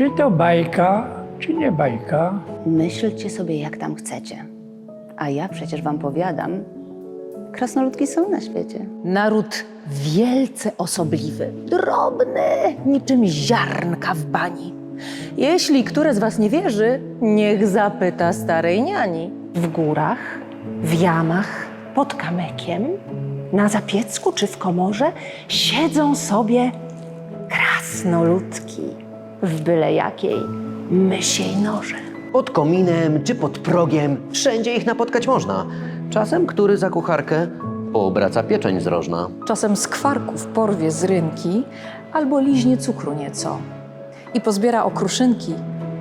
Czy to bajka, czy nie bajka? Myślcie sobie, jak tam chcecie. A ja przecież wam powiadam, krasnoludki są na świecie. Naród wielce osobliwy, drobny, niczym ziarnka w bani. Jeśli które z was nie wierzy, niech zapyta starej niani. W górach, w jamach, pod kamykiem, na zapiecku czy w komorze siedzą sobie krasnoludki w byle jakiej mysiej norze. Pod kominem czy pod progiem, wszędzie ich napotkać można. Czasem który za kucharkę poobraca pieczeń zdrożna. Czasem z kwarków porwie z rynki albo liźnie cukru nieco i pozbiera okruszynki,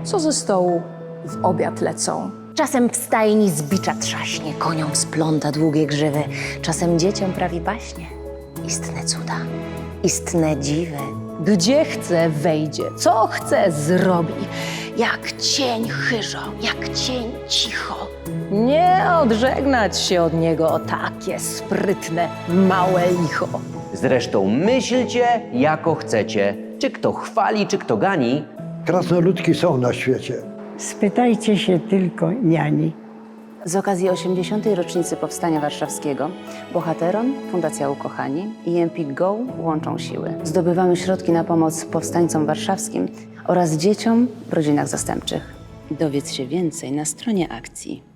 co ze stołu w obiad lecą. Czasem w stajni z bicza trzaśnie, koniom spląta długie grzywy, czasem dzieciom prawi baśnie. Istne cuda, istne dziwy. Gdzie chce, wejdzie, co chce, zrobi. Jak cień chyżo, jak cień cicho. Nie odżegnać się od niego o takie sprytne, małe licho. Zresztą myślcie, jako chcecie. Czy kto chwali, czy kto gani, Krasnoludki są na świecie. Spytajcie się tylko niani. Z okazji 80. rocznicy Powstania Warszawskiego bohaterom Fundacja Ukochani i Empik Go łączą siły. Zdobywamy środki na pomoc powstańcom warszawskim oraz dzieciom w rodzinach zastępczych. Dowiedz się więcej na stronie akcji.